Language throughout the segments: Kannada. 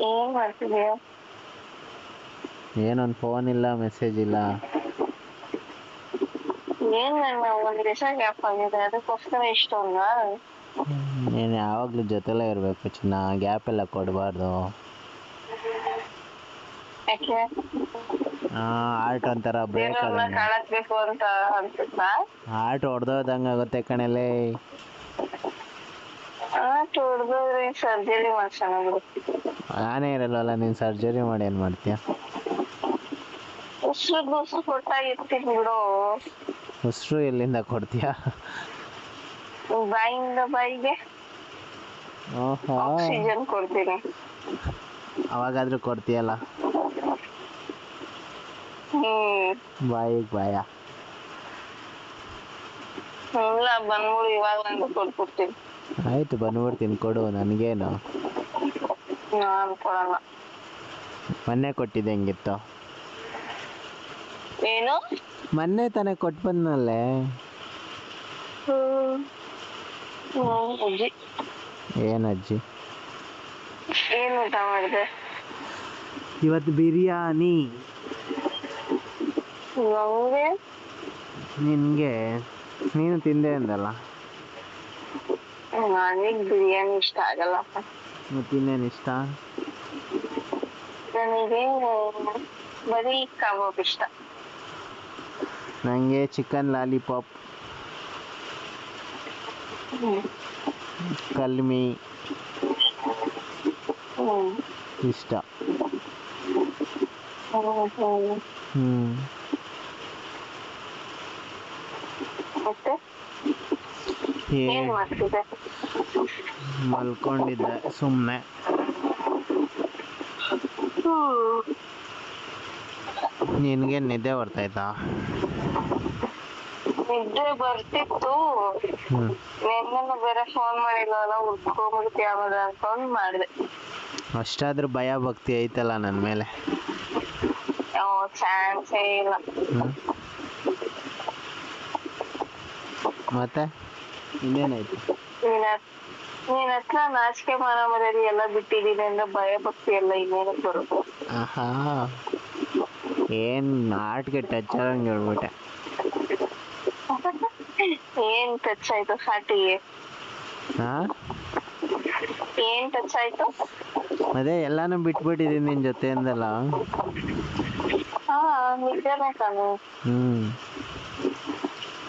ಏನ್ ಮಾಡ್ತಿದ್ಯಾ ಏನೊಂದು ಫೋನ್ ಇಲ್ಲ ಮೆಸೇಜ್ ಇಲ್ಲ. ಏನ್ ನನ್ನ ಒಂದ್ ದಿವಸ ಗ್ಯಾಪ್ ಆಗಿದೆ ಅದಕ್ಕೋಸ್ಕರ ಇಷ್ಟೊಂದ? ನೀನು ಯಾವಾಗ್ಲೂ ಜೊತೆಲೇ ಇರಬೇಕು ಚಿನ್ನ ಗ್ಯಾಪ್ ಎಲ್ಲ ಕೊಡಬಾರ್ದು. ಯಾಕೆ? ಆರ್ಟ್ ಒಂಥರ ಬ್ರೇಕ್ ಬೇರೆಯವ್ರನ್ನ ಆದಂಗೆ. ಕಾಳಸ್ಬೇಕು ಅಂತ ಅನ್ಸುತ್ತಾ? ಆರ್ಟ್ ಹೊಡೆದೋದಂಗೆ ಆಗುತ್ತೆ ಕಣಲೇ. ಸರ್ಜರಿ ಮಾಡ್ಸೋಣ ನಾನೇ ಇರಲ್ವಲ್ಲ ನೀನ್ ಸರ್ಜರಿ ಮಾಡಿ ಏನ್ ಮಾಡ್ತೀಯ? ಉಸಿರು ಉಸಿರು ಕೊಟ್ಟಾಗಿರ್ತೀನಿ ಬಿಡು. ಉಸಿರು ಎಲ್ಲಿಂದ ಕೊಡ್ತೀಯ? ಬಾಯಿಂದ ಬಾಯಿಗೆ. ಆಕ್ಸಿಜನ್ ಕೊಡ್ತೀನಿ. ಅವಾಗಾದ್ರೂ ಕೊಡ್ತೀಯಲ್ಲ? ಹ್ಮ್. ಬಾಯಿಗೆ ಬಾಯ. ಇಲ್ಲ ಬಂದ್ಬಿಡು ಇವಾಗ ಒಂದು ಕೊಟ್ಬಿಡ್ತೀನಿ. ಆಯ್ತು ಬಂದ್ಬಿಡ್ತೀನಿ ಕೊಡು ನನಗೇನು. ನಾನ್ ಕೊಡಲ್ಲ. ಮೊನ್ನೆ ಕೊಟ್ಟಿದ್ದೆ ಹೆಂಗಿತ್ತು? ಏನು? ಮೊನ್ನೆ ತಾನೇ ಕೊಟ್ಟು ಬಂದ್ನಲ್ಲೇ? ಹ್ಮ್. ಅಜ್ಜಿ. ಏನು ಅಜ್ಜಿ? ಏನ್ ಊಟ ಮಾಡಿದೆ? ಇವತ್ತು ಬಿರಿಯಾನಿ. ನಂಗೆ ನಿನಗೆ? ನೀನು ತಿಂದೆ ಅಂದಲ್ಲ? ನನಗ್ ಬಿರಿಯಾನಿ ಇಷ್ಟ ಆಗಲ್ಲಪ್ಪ ಮತ್ತಿನ್ನೇನು ಇಷ್ಟ ನನಗೆ ಬರೀ ಕಬಾಬ್ ಇಷ್ಟ ನನಗೆ ಚಿಕನ್ ಲಾಲಿಪಾಪ್ ಕಲ್ಮಿ ಇಷ್ಟ ಹ್ಮ್ ಮತ್ತೆ ಮಲ್ಕೊಂಡಿದ್ದೆ ಸುಮ್ಮನೆ ನಿನಗೆ ನಿದ್ದೆ ಬರ್ತಾಯ್ತಾ ನಿದ್ದೆ ಬರ್ತಿತ್ತು. ನಿನ್ನನ್ನು ಬೇರೆ ಫೋನ್ ಮಾಡಿಲ್ವಲ್ಲ ಉಳ್ಕೊಂಡ್ಬಿಡ್ತಿ ಯಾವಾಗ ಅನ್ಕೊಂಡು ಮಾಡಿದೆ. ಅಷ್ಟಾದ್ರೂ ಭಯ ಭಕ್ತಿ ಐತಲ್ಲ ನನ್ನ ಮೇಲೆ? ಚಾನ್ಸೇ ಇಲ್ಲ. ಮತ್ತೆ? ಇನ್ನೇನಾಯ್ತು? ನೀನ್ ಹತ್- ನೀನ್ ಹತ್ರ ನಾಚಿಕೆ ಮಾನ ಮರ್ಯಾದೆ ಎಲ್ಲ ಬಿಟ್ಟಿದೀನಿ ಅಂದ್ರೆ ಭಯ ಭಕ್ತಿ ಎಲ್ಲ ಇನ್ನೇನಕ್ ಬರುತ್ತೆ. ಆಹಾ ಏನ್ ಆರ್ಟ್ಗೆ ಟಚ್ ಆದಂಗೆ ಹೇಳ್ಬಿಟ್ಟೆ. ಏನ್ ಟಚ್ ಆಯ್ತು ಸಾಟಿಗೆ? ಹಾ? ಏನ್ ಟಚ್ ಆಯ್ತು? ಅದೇ ಎಲ್ಲಾನು ಬಿಟ್ಬಿಟ್ಟಿದ್ದೀನಿ ನಿನ್ ಜೊತೆಯಿಂದಲ್ಲ. ಹಾ ನಿಜನೇ ಕಣು. ಹ್ಞೂ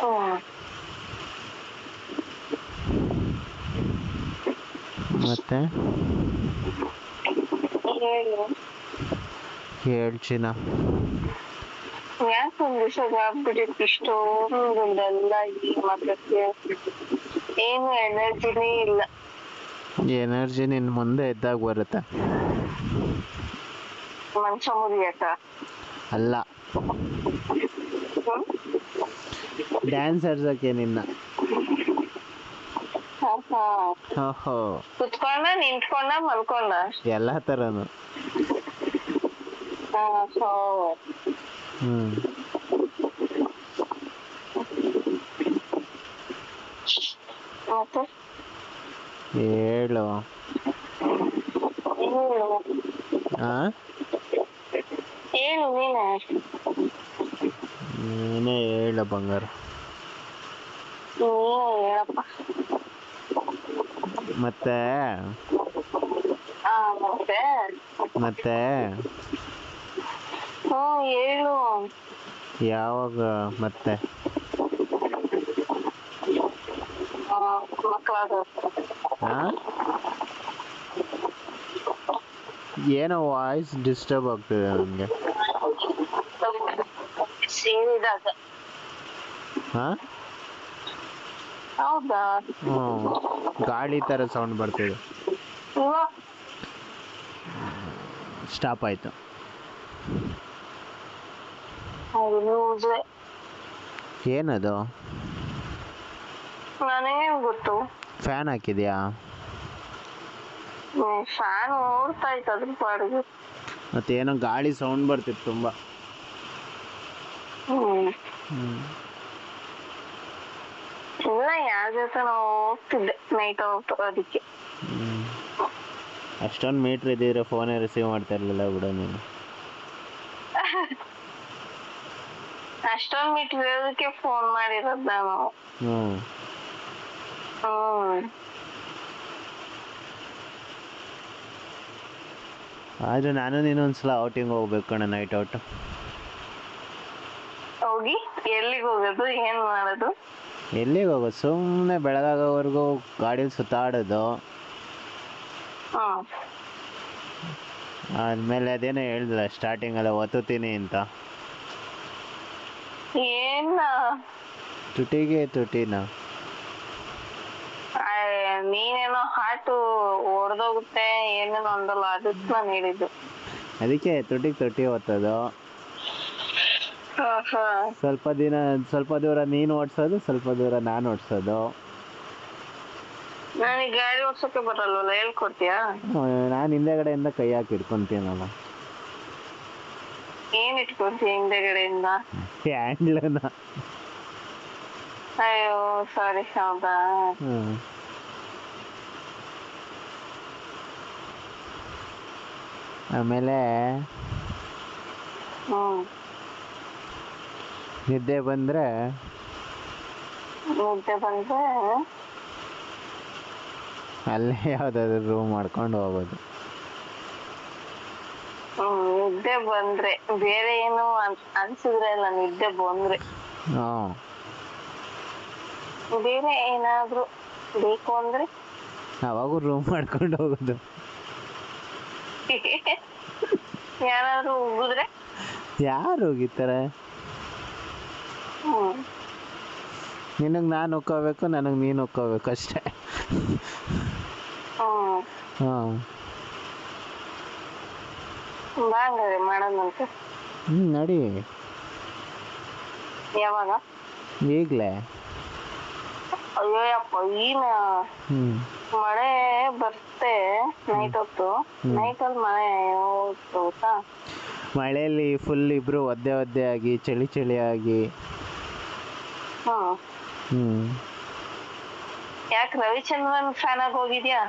ಹ್ಮ್. ಮತ್ತೆ? ಹೇಳು. ಹೇಳ್ಚಿನ ಯಾಕೆ ಒಂದ್ ದಿವಸ ಆಗ್ಬಿಟ್ಟಿತ್ತು? ಇಷ್ಟೊಂದೆಲ್ಲ ಈ ಮಗಕ್ಕೆ ಏನು ಎನರ್ಜಿನೇ ಇಲ್ಲ. ಎನರ್ಜಿ ನಿನ್ ಮುಂದೆ ಇದ್ದಾಗ ಬರುತ್ತೆ. ಮನುಷ್ಯ ಮುರಿಯಕ ಅಲ್ಲ. ಡ್ಯಾನ್ಸ್ ಆಡ್ಸಕ್ಕೆ ನಿನ್ನ. ಓಹೋ ಕುತ್ಕೊಂಡ ನಿಂತ್ಕೊಂಡ ಮಲ್ಕೊಂಡ ಎಲ್ಲಾ ತರನು. ಹಾ ಮತ್ತೆ? ಹೇಳು. ಏನು? ಹೇಳು ನೀನೆ? ನೀನೇ ಹೇಳು ಬಂಗಾರ. ನೀನೇ ಹೇಳಪ್ಪ. ಮತ್ತೆ? ಮತ್ತೆ? ಮತ್ತೆ? ಹೇಳು. ಯಾವಾಗ ಮತ್ತೆ? ಏನೋ ವಾಯ್ಸ್ ಡಿಸ್ಟರ್ಬ್ ಆಗ್ತಿದೆ ನನಗೆ. ಸೇರಿದಾಗ ಹಾಂ ಹೌದಾ? ಗಾಳಿ ತರ ಸೌಂಡ್ ಬರ್ತಿದೆ. ಸ್ಟಾಪ್ ಆಯ್ತು. ಅದು ನ್ಯೂಸ್ ಏನದು? ನನಗೇನ್ ಗೊತ್ತು. ಫ್ಯಾನ್ ಹಾಕಿದ್ಯಾ? ಫ್ಯಾನ್ ಓಡ್ತಾ ಇತ್ತು ಅದ್ರ ಪಾಡಿಗೆ ಮತ್ತೆ ಏನೋ ಗಾಳಿ ಸೌಂಡ್ ಬರ್ತಿತ್ತು ತುಂಬಾ. ಹ್ಮ್. ಹ್ಞೂ ಇಲ್ಲ ಯಾರ ಜೊತೆ ನಾವು ಹೋಗ್ತಿದ್ದೆ ನೈಟ್ ಔಟ್ ಅದಕ್ಕೆ ಅಷ್ಟೊಂದು ಮೀಟ್ರ್ ಇದ್ದಿದ್ರೆ ಫೋನೇ ರಿಸೀವ್ ಮಾಡ್ತಾ ಇರಲಿಲ್ಲ ಬಿಡು ನೀನು ಅಷ್ಟೊಂದ್ ಮೀಟರ್ ಇರೋದಕ್ಕೆ ಫೋನ್ ಮಾಡಿರೋದ್ ನಾನು ಹ್ಞೂ ಹ್ಮ್ ಆದ್ರೆ ನಾನು ನೀನು ಒಂದ್ಸಲ ಔಟಿಂಗ್ ಹೋಗ್ಬೇಕು ಕಣ ನೈಟ್ ಔಟ್ ಹೋಗಿ ಎಲ್ಲಿಗೆ ಹೋಗೋದು ಏನ್ ಮಾಡೋದು ಎಲ್ಲಿಗೆ ಹೋಗೋದು ಸುಮ್ಮನೆ ಬೆಳಗಾಗೋವರೆಗೂ ಗಾಡೀಲಿ ಸುತ್ತಾಡೋದು. ಆದ್ಮೇಲೆ ಅದೇನೋ ಸ್ಟಾರ್ಟಿಂಗ್ ಅಲ್ಲ ಒತ್ತುತ್ತೀನಿ ಅಂತ. ಏನ್? ತುಟಿಗೆ ತುಟಿನ? ಆಯ್, ನೀನೇನೋ ಹಾಟು ಒಡ್ದೋಗುತ್ತೆ ಏನೇನೋ ಅಂದಲ್ಲ ಅದಕ್ಕೆ ನಾನು ಹೇಳಿದ್ದು. ಅದಕ್ಕೆ ತುಟಿಗೆ ತುಟಿ ಒತ್ತೋದು. ಸ್ವಲ್ಪ ದಿನ ಸ್ವಲ್ಪ ದೂರ ನೀನು ಓಡಿಸೋದು ಸ್ವಲ್ಪ ದೂರ ನಾನು ಓಡಿಸೋದು. ನನಗೆ ಗಾಡಿ ಓಡ್ಸೋಕೆ ಬರಲ್ವಲ್ಲ ಹೇಳ್ಕೊಡ್ತೀಯಾ? ನಾನು ಹಿಂದೆಗಡೆಯಿಂದ ಕೈ ಹಾಕಿ ಇಟ್ಕೊಂತೀನಲ್ಲ ಏನ್ ಇಟ್ಕೊಂತೀಯ ಹಿಂದೆಗಡೆಯಿಂದ? ಹ್ಯಾಂಡ್ಲನ ಅಯ್ಯೋ ಸಾರಿ ಹೌದಾ ಹ್ಮ್ ಆಮೇಲೆ ಹ್ಮ್. ನಿದ್ದೆ ಬಂದರೆ? ನಿದ್ದೆ ಬಂದ್ರೆ? ಅಲ್ಲೇ ಯಾವುದಾದ್ರು ರೂಮ್ ಮಾಡ್ಕೊಂಡು ಹೋಗೋದು ನಿದ್ದೆ ಬಂದ್ರೆ. ಬೇರೆ ಏನು ಅನ್- ಅನ್ಸಿದ್ರೆ ಇಲ್ಲ ನಿದ್ದೆ ಬಂದ್ರೆ. ಬೇರೆ ಏನಾದ್ರೂ ಬೇಕು ಅಂದ್ರೆ? ಅವಾಗೂ ರೂಮ್ ಮಾಡ್ಕೊಂಡು ಹೋಗೋದು. ಯಾರಾದ್ರೂ ಉಗಿದ್ರೆ? ಯಾರು ಹೋಗಿರ್ತಾರೆ ನಿನಗೆ ನಾನು ಒಕ್ಕೋಬೇಕು ನನಗೆ ನೀನು ಒಕ್ಕೋಬೇಕು ಅಷ್ಟೇ. ಹಾಂ. ಮಾಡೋದಂತೆ ಹ್ಞೂ ನಡಿ. ಯಾವಾಗ? ಈಗಲೇ. ಅಯ್ಯೋ ಯಪ್ಪ ಈನ ಹ್ಞೂ ಮಳೆ ಬರ್ತೆ ನೈಟ್ ಹೊತ್ತು. ನೈಟ್ ಅಲ್ಲಿ ಮಳೆ ಹೋಗ್ತು ಮಳೆಯಲ್ಲಿ ಫುಲ್ ಇಬ್ರು ಒದ್ದೆ ಒದ್ದೆ ಆಗಿ ಚಳಿ ಚಳಿ ಆಗಿ. ಹ್ಮ್. ಯಾಕೆ ರವಿಚಂದ್ರನ್ ಫ್ಯಾನ್ ಆಗಿ ಹೋಗಿದ್ಯಾ?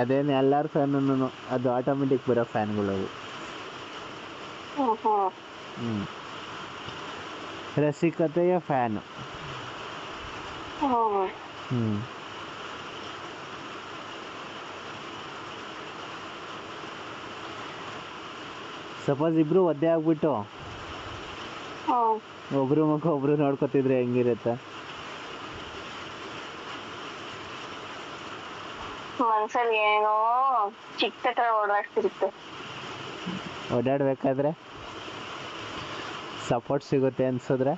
ಅದೇನು ಎಲ್ಲರ ಫ್ಯಾನು ಅದು ಆಟೋಮೆಟಿಕ್ ಬರೋ ಫ್ಯಾನ್ಗಳು ಅದು ರಸಿಕತೆಯ ಫ್ಯಾನ್ ಹ್ಮ್. ಸಪೋಸ್ ಇಬ್ರು ಒದ್ದೆ ಆಗ್ಬಿಟ್ಟು. ಒಬ್ರು ಮುಖ ಒಬ್ರು ನೋಡ್ಕೊತಿದ್ರೆ ಹೆಂಗಿರುತ್ತೆ? ಮನ್ಸಲ್ಲಿ ಏನೋ ಚಿಕ್ಕ ತರ ಓಡಾಡ್ತಿರುತ್ತೆ. ಓಡಾಡ್ಬೇಕಾದ್ರೆ ಸಪೋರ್ಟ್ ಸಿಗುತ್ತೆ ಅನ್ಸಿದ್ರೆ?